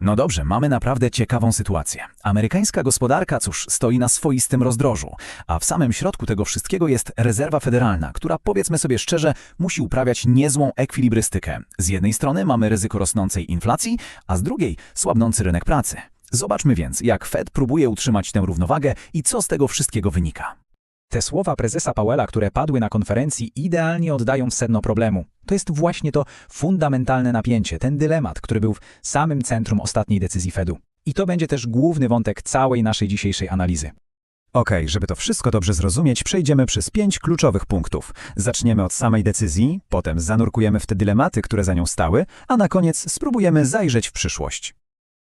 No dobrze, mamy naprawdę ciekawą sytuację. Amerykańska gospodarka, cóż, stoi na swoistym rozdrożu, a w samym środku tego wszystkiego jest rezerwa federalna, która, powiedzmy sobie szczerze, musi uprawiać niezłą ekwilibrystykę. Z jednej strony mamy ryzyko rosnącej inflacji, a z drugiej słabnący rynek pracy. Zobaczmy więc, jak Fed próbuje utrzymać tę równowagę i co z tego wszystkiego wynika. Te słowa prezesa Powella, które padły na konferencji, idealnie oddają sedno problemu. To jest właśnie to fundamentalne napięcie, ten dylemat, który był w samym centrum ostatniej decyzji Fedu. I to będzie też główny wątek całej naszej dzisiejszej analizy. Okej, żeby to wszystko dobrze zrozumieć, przejdziemy przez pięć kluczowych punktów. Zaczniemy od samej decyzji, potem zanurkujemy w te dylematy, które za nią stały, a na koniec spróbujemy zajrzeć w przyszłość.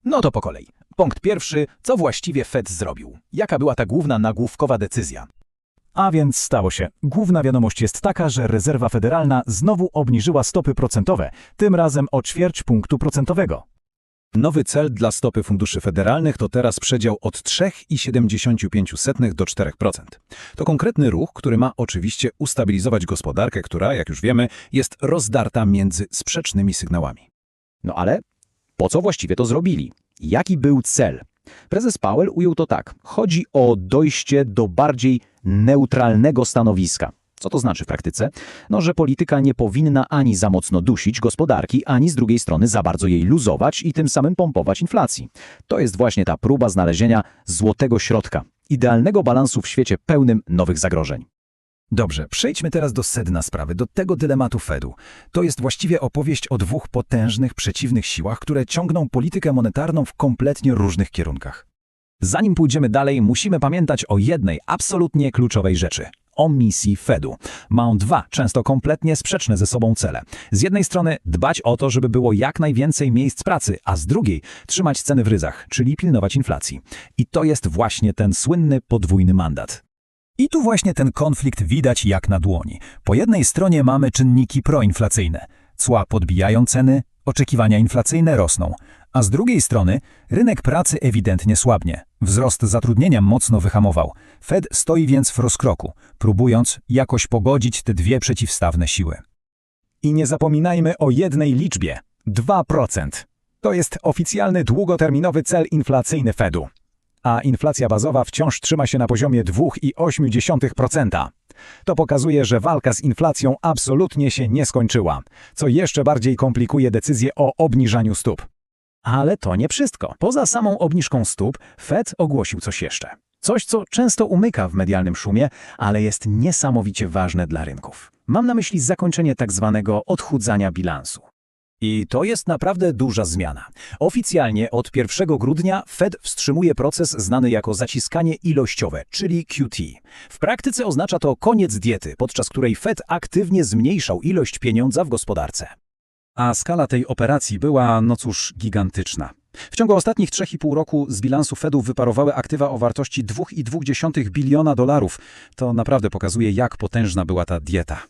No to po kolei. Punkt pierwszy, co właściwie Fed zrobił? Jaka była ta główna nagłówkowa decyzja? A więc stało się. Główna wiadomość jest taka, że rezerwa federalna znowu obniżyła stopy procentowe, tym razem o ćwierć punktu procentowego. Nowy cel dla stopy funduszy federalnych to teraz przedział od 3,75 do 4%. To konkretny ruch, który ma oczywiście ustabilizować gospodarkę, która, jak już wiemy, jest rozdarta między sprzecznymi sygnałami. No ale po co właściwie to zrobili? Jaki był cel? Prezes Powell ujął to tak. Chodzi o dojście do bardziej neutralnego stanowiska. Co to znaczy w praktyce? No, że polityka nie powinna ani za mocno dusić gospodarki, ani z drugiej strony za bardzo jej luzować i tym samym pompować inflacji. To jest właśnie ta próba znalezienia złotego środka, idealnego balansu w świecie pełnym nowych zagrożeń. Dobrze, przejdźmy teraz do sedna sprawy, do tego dylematu Fedu. To jest właściwie opowieść o dwóch potężnych, przeciwnych siłach, które ciągną politykę monetarną w kompletnie różnych kierunkach. Zanim pójdziemy dalej, musimy pamiętać o jednej absolutnie kluczowej rzeczy. O misji Fedu. Ma on dwa, często kompletnie sprzeczne ze sobą cele. Z jednej strony dbać o to, żeby było jak najwięcej miejsc pracy, a z drugiej trzymać ceny w ryzach, czyli pilnować inflacji. I to jest właśnie ten słynny podwójny mandat. I tu właśnie ten konflikt widać jak na dłoni. Po jednej stronie mamy czynniki proinflacyjne. Cła podbijają ceny, oczekiwania inflacyjne rosną. A z drugiej strony rynek pracy ewidentnie słabnie. Wzrost zatrudnienia mocno wyhamował. Fed stoi więc w rozkroku, próbując jakoś pogodzić te dwie przeciwstawne siły. I nie zapominajmy o jednej liczbie. 2%. To jest oficjalny długoterminowy cel inflacyjny Fedu a inflacja bazowa wciąż trzyma się na poziomie 2,8%. To pokazuje, że walka z inflacją absolutnie się nie skończyła, co jeszcze bardziej komplikuje decyzję o obniżaniu stóp. Ale to nie wszystko. Poza samą obniżką stóp, Fed ogłosił coś jeszcze. Coś, co często umyka w medialnym szumie, ale jest niesamowicie ważne dla rynków. Mam na myśli zakończenie tak zwanego odchudzania bilansu. I to jest naprawdę duża zmiana. Oficjalnie od 1 grudnia Fed wstrzymuje proces znany jako zaciskanie ilościowe, czyli QT. W praktyce oznacza to koniec diety, podczas której Fed aktywnie zmniejszał ilość pieniądza w gospodarce. A skala tej operacji była, no cóż, gigantyczna. W ciągu ostatnich 3,5 roku z bilansu Fedu wyparowały aktywa o wartości 2,2 biliona dolarów. To naprawdę pokazuje, jak potężna była ta dieta.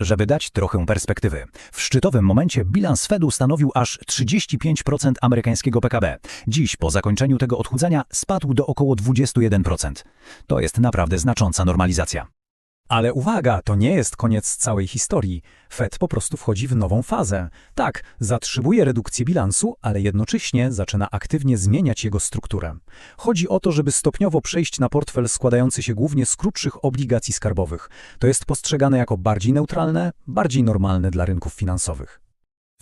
Żeby dać trochę perspektywy, w szczytowym momencie bilans Fedu stanowił aż 35% amerykańskiego PKB. Dziś, po zakończeniu tego odchudzania, spadł do około 21%. To jest naprawdę znacząca normalizacja. Ale uwaga, to nie jest koniec całej historii. Fed po prostu wchodzi w nową fazę. Tak, zatrzymuje redukcję bilansu, ale jednocześnie zaczyna aktywnie zmieniać jego strukturę. Chodzi o to, żeby stopniowo przejść na portfel składający się głównie z krótszych obligacji skarbowych. To jest postrzegane jako bardziej neutralne, bardziej normalne dla rynków finansowych.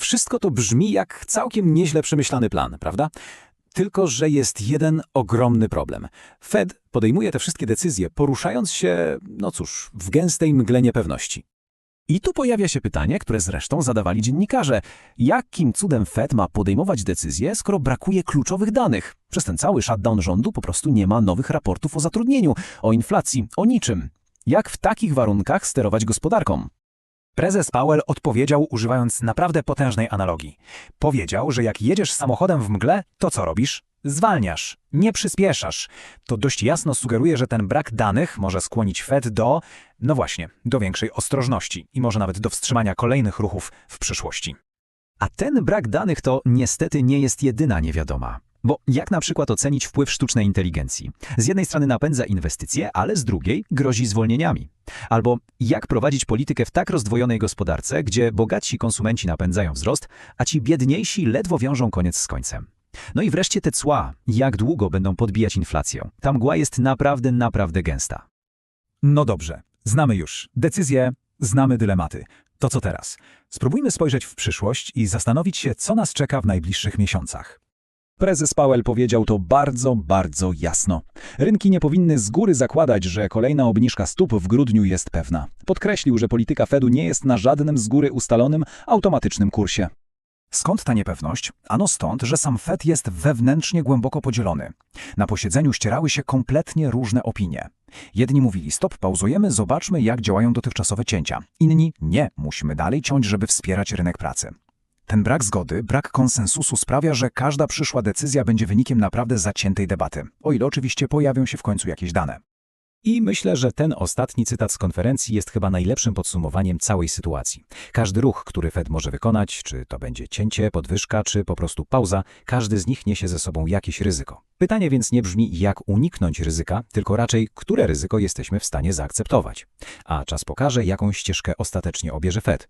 Wszystko to brzmi jak całkiem nieźle przemyślany plan, prawda? Tylko, że jest jeden ogromny problem. Fed podejmuje te wszystkie decyzje, poruszając się, no cóż, w gęstej mgle niepewności. I tu pojawia się pytanie, które zresztą zadawali dziennikarze. Jakim cudem Fed ma podejmować decyzje, skoro brakuje kluczowych danych? Przez ten cały shutdown rządu po prostu nie ma nowych raportów o zatrudnieniu, o inflacji, o niczym. Jak w takich warunkach sterować gospodarką? Prezes Powell odpowiedział używając naprawdę potężnej analogii. Powiedział, że jak jedziesz samochodem w mgle, to co robisz? Zwalniasz, nie przyspieszasz. To dość jasno sugeruje, że ten brak danych może skłonić Fed do, no właśnie, do większej ostrożności i może nawet do wstrzymania kolejnych ruchów w przyszłości. A ten brak danych to niestety nie jest jedyna niewiadoma. Bo jak na przykład ocenić wpływ sztucznej inteligencji? Z jednej strony napędza inwestycje, ale z drugiej grozi zwolnieniami. Albo jak prowadzić politykę w tak rozdwojonej gospodarce, gdzie bogatsi konsumenci napędzają wzrost, a ci biedniejsi ledwo wiążą koniec z końcem. No i wreszcie te cła. Jak długo będą podbijać inflację? Ta mgła jest naprawdę, naprawdę gęsta. No dobrze, znamy już decyzje, znamy dylematy. To co teraz? Spróbujmy spojrzeć w przyszłość i zastanowić się, co nas czeka w najbliższych miesiącach. Prezes Powell powiedział to bardzo, bardzo jasno. Rynki nie powinny z góry zakładać, że kolejna obniżka stóp w grudniu jest pewna. Podkreślił, że polityka Fedu nie jest na żadnym z góry ustalonym, automatycznym kursie. Skąd ta niepewność? Ano stąd, że sam Fed jest wewnętrznie głęboko podzielony. Na posiedzeniu ścierały się kompletnie różne opinie. Jedni mówili stop, pauzujemy, zobaczmy jak działają dotychczasowe cięcia. Inni nie, musimy dalej ciąć, żeby wspierać rynek pracy. Ten brak zgody, brak konsensusu sprawia, że każda przyszła decyzja będzie wynikiem naprawdę zaciętej debaty. O ile oczywiście pojawią się w końcu jakieś dane. I myślę, że ten ostatni cytat z konferencji jest chyba najlepszym podsumowaniem całej sytuacji. Każdy ruch, który Fed może wykonać, czy to będzie cięcie, podwyżka, czy po prostu pauza, każdy z nich niesie ze sobą jakieś ryzyko. Pytanie więc nie brzmi, jak uniknąć ryzyka, tylko raczej, które ryzyko jesteśmy w stanie zaakceptować. A czas pokaże, jaką ścieżkę ostatecznie obierze Fed.